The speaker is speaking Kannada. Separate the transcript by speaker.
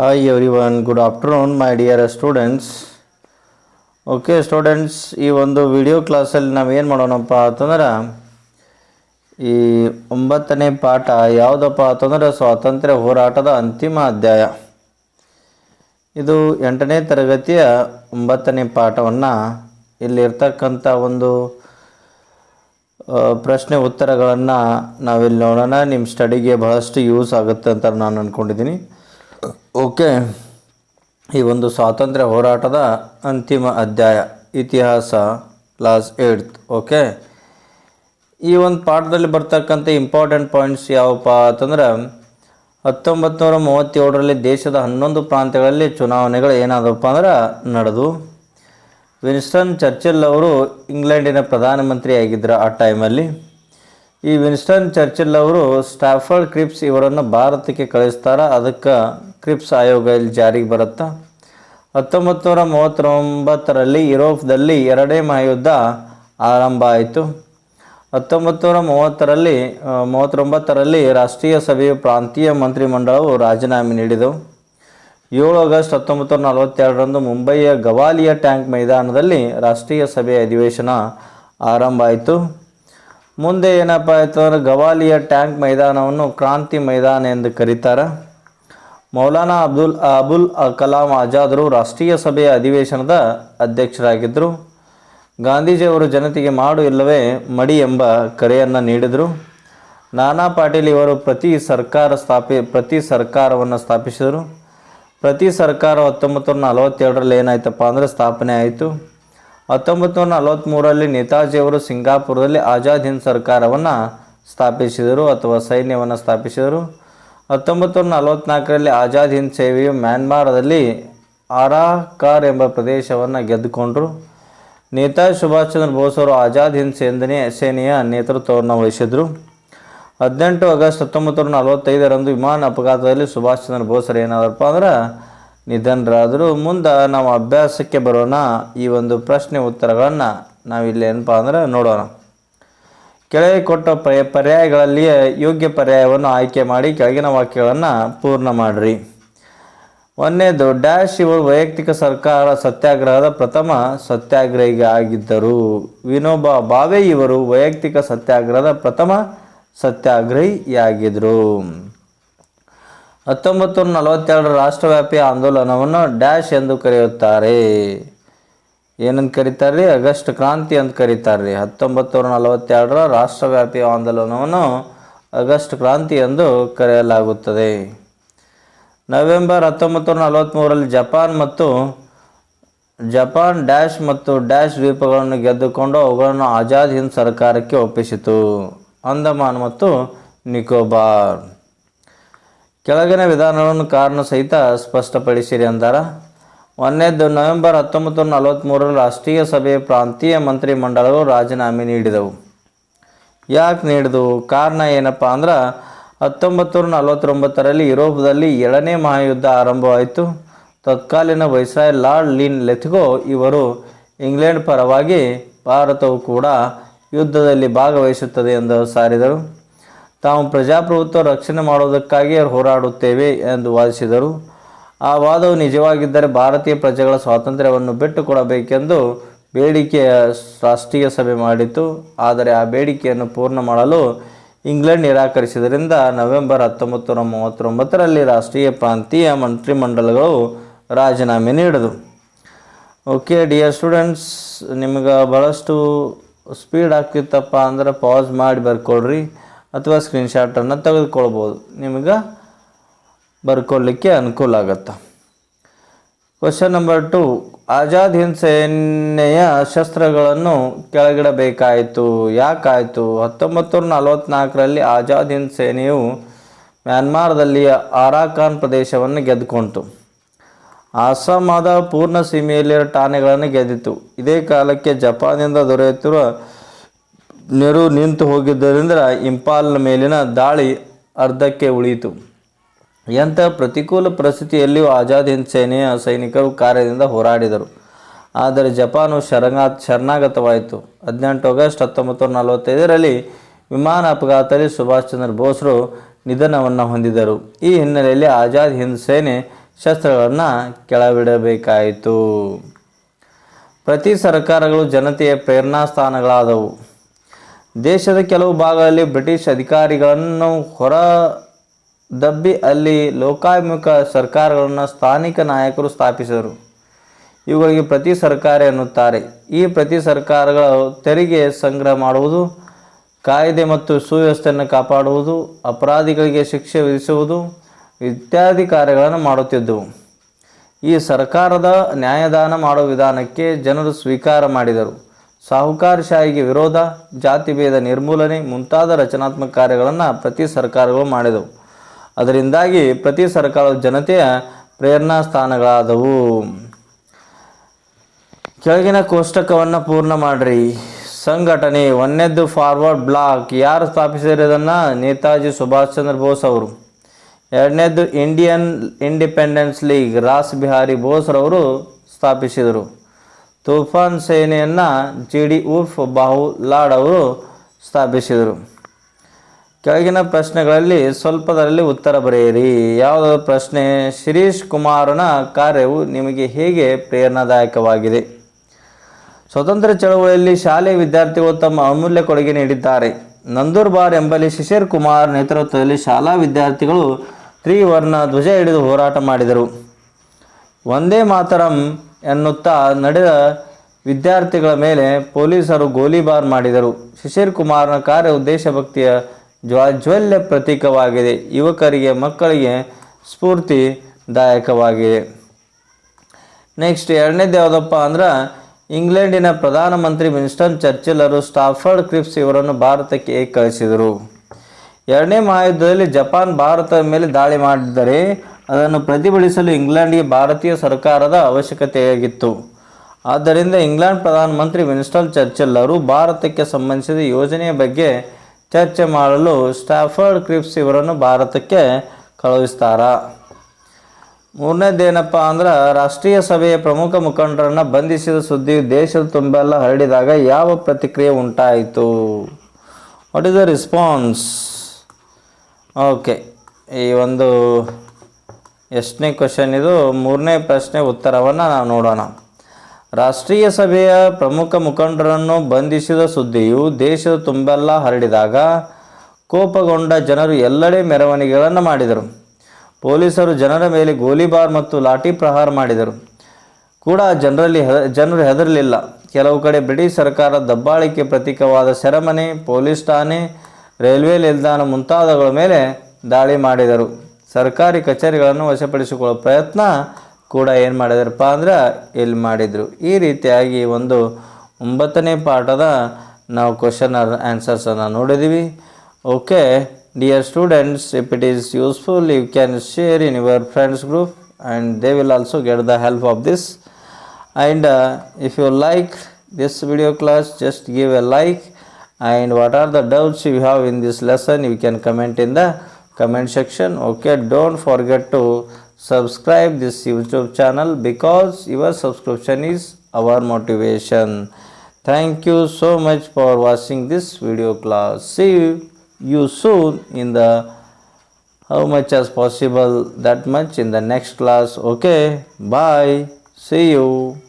Speaker 1: Hi everyone good afternoon my dear students okay students ಈ ಒಂದು ವಿಡಿಯೋ ಕ್ಲಾಸಲ್ಲಿ ನಾವು ಏನು ಮಾಡೋಣಪ್ಪ ಅಂತಂದ್ರೆ, ಈ ಒಂಬತ್ತನೇ ಪಾಠ ಯಾವುದಪ್ಪ ಅಂತಂದ್ರೆ, ಸ್ವಾತಂತ್ರ್ಯ ಹೋರಾಟದ ಅಂತಿಮ ಅಧ್ಯಾಯ. ಇದು ಎಂಟನೇ ತರಗತಿಯ ಒಂಬತ್ತನೇ ಪಾಠವನ್ನು ಇಲ್ಲಿರ್ತಕ್ಕಂಥ ಒಂದು ಪ್ರಶ್ನೆ ಉತ್ತರಗಳನ್ನು ನಾವಿಲ್ಲಿ ನೋಡೋಣ. ನಿಮ್ಮ ಸ್ಟಡಿಗೆ ಬಹಳಷ್ಟು ಯೂಸ್ ಆಗುತ್ತೆ ಅಂತ ನಾನು ಅಂದ್ಕೊಂಡಿದ್ದೀನಿ ಓಕೆ. ಈ ಒಂದು ಸ್ವಾತಂತ್ರ್ಯ ಹೋರಾಟದ ಅಂತಿಮ ಅಧ್ಯಾಯ, ಇತಿಹಾಸ, ಕ್ಲಾಸ್ ಏಳ್ತ್ ಓಕೆ. ಈ ಒಂದು ಪಾಠದಲ್ಲಿ ಬರ್ತಕ್ಕಂಥ ಇಂಪಾರ್ಟೆಂಟ್ ಪಾಯಿಂಟ್ಸ್ ಯಾವಪ್ಪ ಅಂತಂದ್ರೆ ಹತ್ತೊಂಬತ್ತು ನೂರ ಮೂವತ್ತೇಳರಲ್ಲಿ ದೇಶದ ಹನ್ನೊಂದು ಪ್ರಾಂತ್ಯಗಳಲ್ಲಿ ಚುನಾವಣೆಗಳು ಏನಾದವಪ್ಪ ಅಂದ್ರೆ ನಡೆದು, ವಿನ್ಸ್ಟನ್ ಚರ್ಚಿಲ್ ಅವರು ಇಂಗ್ಲೆಂಡಿನ ಪ್ರಧಾನಮಂತ್ರಿ ಆಗಿದ್ದರು ಆ ಟೈಮಲ್ಲಿ, ಈ ವಿನ್ಸ್ಟನ್ ಚರ್ಚಿಲ್ ಅವರು ಸ್ಟಾಫರ್ಡ್ ಕ್ರಿಪ್ಸ್ ಇವರನ್ನು ಭಾರತಕ್ಕೆ ಕಳಿಸ್ತಾರೆ, ಅದಕ್ಕೆ ಕ್ರಿಪ್ಸ್ ಆಯೋಗ ಇಲ್ಲಿ ಜಾರಿಗೆ ಬರುತ್ತಾ? ಹತ್ತೊಂಬತ್ತು ನೂರ ಮೂವತ್ತೊಂಬತ್ತರಲ್ಲಿ ಯುರೋಪ್ದಲ್ಲಿ ಎರಡೇ ಮಹಾಯುದ್ಧ ಆರಂಭ ಆಯಿತು. ಹತ್ತೊಂಬತ್ತು ನೂರ ಮೂವತ್ತರಲ್ಲಿ ಮೂವತ್ತೊಂಬತ್ತರಲ್ಲಿ ರಾಷ್ಟ್ರೀಯ ಸಭೆಯ ಪ್ರಾಂತೀಯ ಮಂತ್ರಿಮಂಡಲವು ರಾಜೀನಾಮೆ ನೀಡಿದವು. ಏಳು ಆಗಸ್ಟ್ ಹತ್ತೊಂಬತ್ತು ನೂರ ನಲವತ್ತೆರಡರಂದು ಮುಂಬಯಿಯ ಗವಾಲಿಯ ಟ್ಯಾಂಕ್ ಮೈದಾನದಲ್ಲಿ ರಾಷ್ಟ್ರೀಯ ಸಭೆಯ ಅಧಿವೇಶನ ಆರಂಭ ಆಯಿತು. ಮುಂದೆ ಏನಪ್ಪ ಆಯಿತು ಅಂದರೆ ಗವಾಲಿಯ ಟ್ಯಾಂಕ್ ಮೈದಾನವನ್ನು ಕ್ರಾಂತಿ ಮೈದಾನ ಎಂದು ಕರೀತಾರೆ. ಮೌಲಾನಾ ಅಬ್ದುಲ್, ಅಬುಲ್ ಕಲಾಂ ಆಜಾದರು ರಾಷ್ಟ್ರೀಯ ಸಭೆಯ ಅಧಿವೇಶನದ ಅಧ್ಯಕ್ಷರಾಗಿದ್ದರು. ಗಾಂಧೀಜಿಯವರು ಜನತೆಗೆ ಮಾಡು ಇಲ್ಲವೇ ಮಡಿ ಎಂಬ ಕರೆಯನ್ನು ನೀಡಿದರು. ನಾನಾ ಪಾಟೀಲ್ ಇವರು ಪ್ರತಿ ಸರ್ಕಾರ ಸ್ಥಾಪಿ, ಪ್ರತಿ ಸರ್ಕಾರವನ್ನು ಸ್ಥಾಪಿಸಿದರು. ಪ್ರತಿ ಸರ್ಕಾರ ಹತ್ತೊಂಬತ್ತು ನೂರ ನಲವತ್ತೆರಡರಲ್ಲಿ ಏನಾಯ್ತಪ್ಪ ಅಂದರೆ ಸ್ಥಾಪನೆ ಆಯಿತು. ಹತ್ತೊಂಬತ್ತು ನೂರ ನಲವತ್ತ್ಮೂರರಲ್ಲಿ ನೇತಾಜಿಯವರು ಸಿಂಗಾಪುರದಲ್ಲಿ ಆಜಾದ್ ಹಿಂದ್ ಸರ್ಕಾರವನ್ನು ಸ್ಥಾಪಿಸಿದರು ಅಥವಾ ಸೈನ್ಯವನ್ನು ಸ್ಥಾಪಿಸಿದರು. ಹತ್ತೊಂಬತ್ತು ನೂರ ನಲವತ್ತ್ನಾಲ್ಕರಲ್ಲಿ ಆಜಾದ್ ಹಿಂದ್ ಸೇವೆಯು ಮ್ಯಾನ್ಮಾರದಲ್ಲಿ ಅರಾಕಾರ್ ಎಂಬ ಪ್ರದೇಶವನ್ನು ಗೆದ್ದುಕೊಂಡರು. ನೇತಾಜಿ ಸುಭಾಷ್ ಚಂದ್ರ ಬೋಸ್ ಅವರು ಆಜಾದ್ ಹಿಂದ್ ಸೇನೆ ಸೇನೆಯ ನೇತೃತ್ವವನ್ನು ವಹಿಸಿದರು. ಹದಿನೆಂಟು ಆಗಸ್ಟ್ ಹತ್ತೊಂಬತ್ತು ನೂರ ನಲವತ್ತೈದರಂದು ವಿಮಾನ ಅಪಘಾತದಲ್ಲಿ ಸುಭಾಷ್ ಚಂದ್ರ ಬೋಸರು ಏನಾದರಪ್ಪ ಅಂದ್ರೆ ನಿಧನರಾದರು. ಮುಂದೆ ನಾವು ಅಭ್ಯಾಸಕ್ಕೆ ಬರೋಣ, ಈ ಒಂದು ಪ್ರಶ್ನೆ ಉತ್ತರಗಳನ್ನು ನಾವಿಲ್ಲಿ ಏನಪ್ಪ ಅಂದ್ರೆ ನೋಡೋಣ. ಕೆಳಗೆ ಕೊಟ್ಟ ಪರ್ಯ, ಪರ್ಯಾಯಗಳಲ್ಲಿಯೇ ಯೋಗ್ಯ ಪರ್ಯಾಯವನ್ನು ಆಯ್ಕೆ ಮಾಡಿ ಕೆಳಗಿನ ವಾಕ್ಯಗಳನ್ನು ಪೂರ್ಣ ಮಾಡಿರಿ. ಒಂದನೇದು, ಡ್ಯಾಶ್ ಇವರು ವೈಯಕ್ತಿಕ ಸರ್ಕಾರ ಸತ್ಯಾಗ್ರಹದ ಪ್ರಥಮ ಸತ್ಯಾಗ್ರಹಿಗೆ ಆಗಿದ್ದರು. ವಿನೋಬಾ ಭಾವೆ ಇವರು ವೈಯಕ್ತಿಕ ಸತ್ಯಾಗ್ರಹದ ಪ್ರಥಮ ಸತ್ಯಾಗ್ರಹಿಯಾಗಿದ್ದರು ಹತ್ತೊಂಬತ್ತು ನೂರ ನಲವತ್ತೆರಡರ ರಾಷ್ಟ್ರವ್ಯಾಪಿ ಆಂದೋಲನವನ್ನು ಡ್ಯಾಶ್ ಎಂದು ಕರೆಯುತ್ತಾರೆ. ಏನಂತ ಕರೀತಾರೆ ಆಗಸ್ಟ್ ಕ್ರಾಂತಿ ಅಂತ ಕರೀತಾರೆ ಹತ್ತೊಂಬತ್ತು ನೂರ ನಲವತ್ತೆರಡರ ರಾಷ್ಟ್ರವ್ಯಾಪಿ ಆಂದೋಲನವನ್ನು ಆಗಸ್ಟ್ ಕ್ರಾಂತಿ ಎಂದು ಕರೆಯಲಾಗುತ್ತದೆ. ನವೆಂಬರ್ ಹತ್ತೊಂಬತ್ತು ನೂರ ನಲವತ್ತ್ಮೂರರಲ್ಲಿ ಜಪಾನ್ ಮತ್ತು ಜಪಾನ್ ಡ್ಯಾಶ್ ಮತ್ತು ಡ್ಯಾಶ್ ದ್ವೀಪಗಳನ್ನು ಗೆದ್ದುಕೊಂಡು ಅವುಗಳನ್ನು ಆಜಾದ್ ಹಿಂದ್ ಸರ್ಕಾರಕ್ಕೆ ಒಪ್ಪಿಸಿತು. ಅಂಡಮಾನ್ ಮತ್ತು ನಿಕೋಬಾರ್. ಕೆಳಗಿನ ವಿಧಾನಗಳನ್ನು ಕಾರಣ ಸಹಿತ ಸ್ಪಷ್ಟಪಡಿಸಿರಿ ಅಂದಾರ. ಒಂದನೇದು ನವೆಂಬರ್ ಹತ್ತೊಂಬತ್ತು ನಲವತ್ತ್ಮೂರರ ರಾಷ್ಟ್ರೀಯ ಸಭೆಯ ಪ್ರಾಂತೀಯ ಮಂತ್ರಿ ಮಂತ್ರಿಮಂಡಲವು ರಾಜೀನಾಮೆ ನೀಡಿದವು. ಯಾಕೆ ನೀಡಿದವು? ಕಾರಣ ಏನಪ್ಪ ಅಂದ್ರೆ ಹತ್ತೊಂಬತ್ತು ನಲವತ್ತೊಂಬತ್ತರಲ್ಲಿ ಯುರೋಪ್ದಲ್ಲಿ ಎರಡನೇ ಮಹಾಯುದ್ಧ ಆರಂಭವಾಯಿತು. ತತ್ಕಾಲೀನ ವೈಸ್ರಾಯ್ ಲಾರ್ಡ್ ಲಿನ್ ಲೆಥ್ಗೋ ಇವರು ಇಂಗ್ಲೆಂಡ್ ಪರವಾಗಿ ಭಾರತವು ಕೂಡ ಯುದ್ಧದಲ್ಲಿ ಭಾಗವಹಿಸುತ್ತದೆ ಎಂದು ಸಾರಿದರು. ತಾವು ಪ್ರಜಾಪ್ರಭುತ್ವ ರಕ್ಷಣೆ ಮಾಡುವುದಕ್ಕಾಗಿ ಹೋರಾಡುತ್ತೇವೆ ಎಂದು ವಾದಿಸಿದರು. ಆ ವಾದವು ನಿಜವಾಗಿದ್ದರೆ ಭಾರತೀಯ ಪ್ರಜೆಗಳ ಸ್ವಾತಂತ್ರ್ಯವನ್ನು ಬಿಟ್ಟುಕೊಡಬೇಕೆಂದು ಬೇಡಿಕೆಯ ರಾಷ್ಟ್ರೀಯ ಸಭೆ ಮಾಡಿತು ಆದರೆ ಆ ಬೇಡಿಕೆಯನ್ನು ಪೂರ್ಣ ಮಾಡಲು ಇಂಗ್ಲೆಂಡ್ ನಿರಾಕರಿಸಿದ್ದರಿಂದ ನವೆಂಬರ್ ಹತ್ತೊಂಬತ್ತು ನೂರ ಮೂವತ್ತೊಂಬತ್ತರಲ್ಲಿ ರಾಷ್ಟ್ರೀಯ ಪ್ರಾಂತೀಯ ಮಂತ್ರಿಮಂಡಲಗಳು ರಾಜೀನಾಮೆ ನೀಡಿದವು. ಓಕೆ, ಡಿಯರ್ ಸ್ಟೂಡೆಂಟ್ಸ್, ನಿಮ್ಗೆ ಭಾಳಷ್ಟು ಸ್ಪೀಡ್ ಆಗ್ತಿತ್ತಪ್ಪ ಅಂದ್ರೆ ಪಾಸ್ ಮಾಡಿ ಬರ್ಕೊಳ್ರಿ ಅಥವಾ ಸ್ಕ್ರೀನ್ಶಾಟನ್ನು ತೆಗೆದುಕೊಳ್ಬೋದು. ನಿಮ್ಗೆ ಬರ್ಕೊಳ್ಳಿಕ್ಕೆ ಅನುಕೂಲ ಆಗತ್ತೆ. Question number two Azad Hind ಸೇನೆಯ ಶಸ್ತ್ರಗಳನ್ನು ಕೆಳಗಿಡಬೇಕಾಯಿತು. ಯಾಕಾಯಿತು? ಹತ್ತೊಂಬತ್ತು ನೂರ ನಲವತ್ತ್ನಾಲ್ಕರಲ್ಲಿ ಆಜಾದ್ ಹಿಂದ್ ಸೇನೆಯು ಮ್ಯಾನ್ಮಾರ್ದಲ್ಲಿಯ ಆರಾಕಾನ್ ಪ್ರದೇಶವನ್ನು ಗೆದ್ದುಕೊಂಡಿತು ಅಸ್ಸಾಮಾದ ಪೂರ್ಣ ಸೀಮೆಯಲ್ಲಿರುವ ಠಾಣೆಗಳನ್ನು ಗೆದ್ದಿತು. ಇದೇ ಕಾಲಕ್ಕೆ ಜಪಾನಿಂದ ದೊರೆಯುತ್ತಿರುವ ನೆರು ನಿಂತು ಹೋಗಿದ್ದರಿಂದ ಇಂಪಾಲ್ನ ಮೇಲಿನ ದಾಳಿ ಅರ್ಧಕ್ಕೆ ಉಳಿಯಿತು. ಎಂಥ ಪ್ರತಿಕೂಲ ಪರಿಸ್ಥಿತಿಯಲ್ಲಿಯೂ ಆಜಾದ್ ಹಿಂದ್ ಸೇನೆಯ ಸೈನಿಕರು ಕಾರ್ಯದಿಂದ ಹೋರಾಡಿದರು. ಆದರೆ ಜಪಾನು ಶರಣಾ ಶರಣಾಗತವಾಯಿತು. ಹದಿನೆಂಟು ಆಗಸ್ಟ್ ಹತ್ತೊಂಬತ್ತು ನೂರ ನಲವತ್ತೈದರಲ್ಲಿ ವಿಮಾನ ಅಪಘಾತದಲ್ಲಿ ಸುಭಾಷ್ ಚಂದ್ರ ಬೋಸ್ರು ನಿಧನವನ್ನು ಹೊಂದಿದರು ಈ ಹಿನ್ನೆಲೆಯಲ್ಲಿ ಆಜಾದ್ ಹಿಂದ್ ಸೇನೆ ಶಸ್ತ್ರಗಳನ್ನು ಕೆಳಬಿಡಬೇಕಾಯಿತು ಪ್ರತಿ ಸರ್ಕಾರಗಳು ಜನತೆಯ ಪ್ರೇರಣಾ ಸ್ಥಾನಗಳಾದವು. ದೇಶದ ಕೆಲವು ಭಾಗಗಳಲ್ಲಿ ಬ್ರಿಟಿಷ್ ಅಧಿಕಾರಿಗಳನ್ನು ಹೊರ ದಬ್ಬಿ ಅಲ್ಲಿ ಲೋಕಾಭಿಮುಖ ಸರ್ಕಾರಗಳನ್ನು ಸ್ಥಾನಿಕ ನಾಯಕರು ಸ್ಥಾಪಿಸಿದರು. ಇವುಗಳಿಗೆ ಪ್ರತಿ ಸರ್ಕಾರ ಎನ್ನುತ್ತಾರೆ ಈ ಪ್ರತಿ ಸರ್ಕಾರಗಳು ತೆರಿಗೆ ಸಂಗ್ರಹ ಮಾಡುವುದು, ಕಾಯ್ದೆ ಮತ್ತು ಸುವ್ಯವಸ್ಥೆಯನ್ನು ಕಾಪಾಡುವುದು, ಅಪರಾಧಿಗಳಿಗೆ ಶಿಕ್ಷೆ ವಿಧಿಸುವುದು ಇತ್ಯಾದಿ ಕಾರ್ಯಗಳನ್ನು ಮಾಡುತ್ತಿದ್ದವು. ಈ ಸರ್ಕಾರದ ನ್ಯಾಯದಾನ ಮಾಡುವ ವಿಧಾನಕ್ಕೆ ಜನರು ಸ್ವೀಕಾರ ಮಾಡಿದರು. ಸಾಹುಕಾರಶಾಹಿಗೆ ವಿರೋಧ ಜಾತಿ ಭೇದ ನಿರ್ಮೂಲನೆ ಮುಂತಾದ ರಚನಾತ್ಮಕ ಕಾರ್ಯಗಳನ್ನು ಪ್ರತಿ ಸರ್ಕಾರಗಳು ಮಾಡಿದವು. ಅದರಿಂದಾಗಿ ಪ್ರತಿ ಸರ್ಕಾರದ ಜನತೆಯ ಪ್ರೇರಣಾ ಸ್ಥಾನಗಳಾದವು. ಕೆಳಗಿನ ಕೋಷ್ಟಕವನ್ನು ಪೂರ್ಣ ಮಾಡ್ರಿ. ಸಂಘಟನೆ ಒಂದನೇದ್ದು ಫಾರ್ವರ್ಡ್ ಬ್ಲಾಕ್ ಯಾರು ಸ್ಥಾಪಿಸಿರೋದನ್ನು ನೇತಾಜಿ ಸುಭಾಷ್ ಚಂದ್ರ ಬೋಸ್ ಅವರು. ಎರಡನೇದ್ದು Indian independence league Ras Bihari ಬೋಸ್ರವರು ಸ್ಥಾಪಿಸಿದರು. ತೂಫಾನ್ ಸೇನೆಯನ್ನು ಜಿ ಡಿ ಉಫ್ ಬಾಹು ಲಾಡ್ ಅವರು ಸ್ಥಾಪಿಸಿದರು. ಕೆಳಗಿನ ಪ್ರಶ್ನೆಗಳಲ್ಲಿ ಸ್ವಲ್ಪದರಲ್ಲಿ ಉತ್ತರ ಬರೆಯಿರಿ. ಯಾವುದಾದ್ರು ಪ್ರಶ್ನೆ ಶಿರೀಶ್ ಕುಮಾರನ ಕಾರ್ಯವು ನಿಮಗೆ ಹೇಗೆ ಪ್ರೇರಣಾದಾಯಕವಾಗಿದೆ? ಸ್ವತಂತ್ರ ಚಳವಳಿಯಲ್ಲಿ ಶಾಲೆಯ ವಿದ್ಯಾರ್ಥಿಗಳು ತಮ್ಮ ಅಮೂಲ್ಯ ಕೊಡುಗೆ ನೀಡಿದ್ದಾರೆ. ನಂದೂರ್ಬಾರ್ ಎಂಬಲ್ಲಿ ಶಿಶಿರ್ ಕುಮಾರ್ ನೇತೃತ್ವದಲ್ಲಿ ಶಾಲಾ ವಿದ್ಯಾರ್ಥಿಗಳು ತ್ರಿವರ್ಣ ಧ್ವಜ ಹಿಡಿದು ಹೋರಾಟ ಮಾಡಿದರು. ಒಂದೇ ಮಾತರಂ ಎನ್ನುತ್ತಾ ನಡೆದ ವಿದ್ಯಾರ್ಥಿಗಳ ಮೇಲೆ ಪೊಲೀಸರು ಗೋಲಿಬಾರ್ ಮಾಡಿದರು. ಶಿಶಿರ್ ಕುಮಾರ್ನ ಕಾರ್ಯವು ದೇಶಭಕ್ತಿಯ ಜ್ವಾಜ್ವಲ್ಯ ಪ್ರತೀಕವಾಗಿದೆ. ಯುವಕರಿಗೆ, ಮಕ್ಕಳಿಗೆ ಸ್ಫೂರ್ತಿದಾಯಕವಾಗಿದೆ. ನೆಕ್ಸ್ಟ್ ಎರಡನೇದು ಯಾವುದಪ್ಪ ಅಂದ್ರೆ, ಇಂಗ್ಲೆಂಡಿನ ಪ್ರಧಾನಮಂತ್ರಿ ವಿನ್ಸ್ಟನ್ ಚರ್ಚಿಲರು ಸ್ಟಾಫರ್ಡ್ ಕ್ರಿಪ್ಸ್ ಇವರನ್ನು ಭಾರತಕ್ಕೆ ಕಳಿಸಿದರು. ಎರಡನೇ ಮಹಾಯುದ್ಧದಲ್ಲಿ ಜಪಾನ್ ಭಾರತದ ಮೇಲೆ ದಾಳಿ ಮಾಡಿದ್ದರೆ ಅದನ್ನು ಪ್ರತಿಭಟಿಸಲು ಇಂಗ್ಲೆಂಡ್ಗೆ ಭಾರತೀಯ ಸರ್ಕಾರದ ಅವಶ್ಯಕತೆಯಾಗಿತ್ತು. ಆದ್ದರಿಂದ ಇಂಗ್ಲೆಂಡ್ ಪ್ರಧಾನಮಂತ್ರಿ ವಿನ್ಸ್ಟನ್ ಚರ್ಚಿಲ್ ಅವರು ಭಾರತಕ್ಕೆ ಸಂಬಂಧಿಸಿದ ಯೋಜನೆಯ ಬಗ್ಗೆ ಚರ್ಚೆ ಮಾಡಲು ಸ್ಟಾಫರ್ಡ್ ಕ್ರಿಪ್ಸ್ ಇವರನ್ನು ಭಾರತಕ್ಕೆ ಕಳುಹಿಸ್ತಾರ. ಮೂರನೇದೇನಪ್ಪ ಅಂದ್ರೆ, ರಾಷ್ಟ್ರೀಯ ಸಭೆಯ ಪ್ರಮುಖ ಮುಖಂಡರನ್ನು ಬಂಧಿಸಿದ ಸುದ್ದಿ ದೇಶದ ತುಂಬೆಲ್ಲ ಹರಡಿದಾಗ ಯಾವ ಪ್ರತಿಕ್ರಿಯೆ ಉಂಟಾಯಿತು? What is the response okay ಈ ಒಂದು ಎಷ್ಟನೇ ಕ್ವಶನ್ ಇದು, ಮೂರನೇ ಪ್ರಶ್ನೆ ಉತ್ತರವನ್ನು ನಾವು ನೋಡೋಣ. ರಾಷ್ಟ್ರೀಯ ಸಭೆಯ ಪ್ರಮುಖ ಮುಖಂಡರನ್ನು ಬಂಧಿಸಿದ ಸುದ್ದಿಯು ದೇಶದ ತುಂಬೆಲ್ಲ ಹರಡಿದಾಗ ಕೋಪಗೊಂಡ ಜನರು ಎಲ್ಲೆಡೆ ಮೆರವಣಿಗೆಗಳನ್ನು ಮಾಡಿದರು. ಪೊಲೀಸರು ಜನರ ಮೇಲೆ ಗೋಲಿಬಾರ್ ಮತ್ತು ಲಾಠಿ ಪ್ರಹಾರ ಮಾಡಿದರು. ಕೂಡ ಜನರಲ್ಲಿ ಜನರು ಹೆದರಲಿಲ್ಲ. ಕೆಲವು ಕಡೆ ಬ್ರಿಟಿಷ್ ಸರ್ಕಾರ ದಬ್ಬಾಳಿಕೆ ಪ್ರತೀಕವಾದ ಸೆರೆಮನೆ, ಪೊಲೀಸ್ ಠಾಣೆ, ರೈಲ್ವೆ ನಿಲ್ದಾಣ ಮುಂತಾದವುಗಳ ಮೇಲೆ ದಾಳಿ ಮಾಡಿದರು. ಸರ್ಕಾರಿ ಕಚೇರಿಗಳನ್ನು ವಶಪಡಿಸಿಕೊಳ್ಳುವ ಪ್ರಯತ್ನ ಕೂಡ ಏನು ಮಾಡಿದ್ರಪ್ಪ ಅಂದ್ರೆ ಇಲ್ಲಿ ಮಾಡಿದರು. ಈ ರೀತಿಯಾಗಿ ಒಂದು ಒಂಬತ್ತನೇ ಪಾಠದ ನಾವು ಕ್ವಶನ್ ಆನ್ಸರ್ಸನ್ನು ನೋಡಿದ್ದೀವಿ okay dear students if it is useful you can share in your friends group and they will also get the help of this and if you like this video class just give a like and what are the doubts you have in this lesson you can comment in the comment section okay don't forget to subscribe this youtube channel because your subscription is our motivation. Thank you so much for watching this video class. See you soon in the how much as possible that much in the next class. Okay bye. See you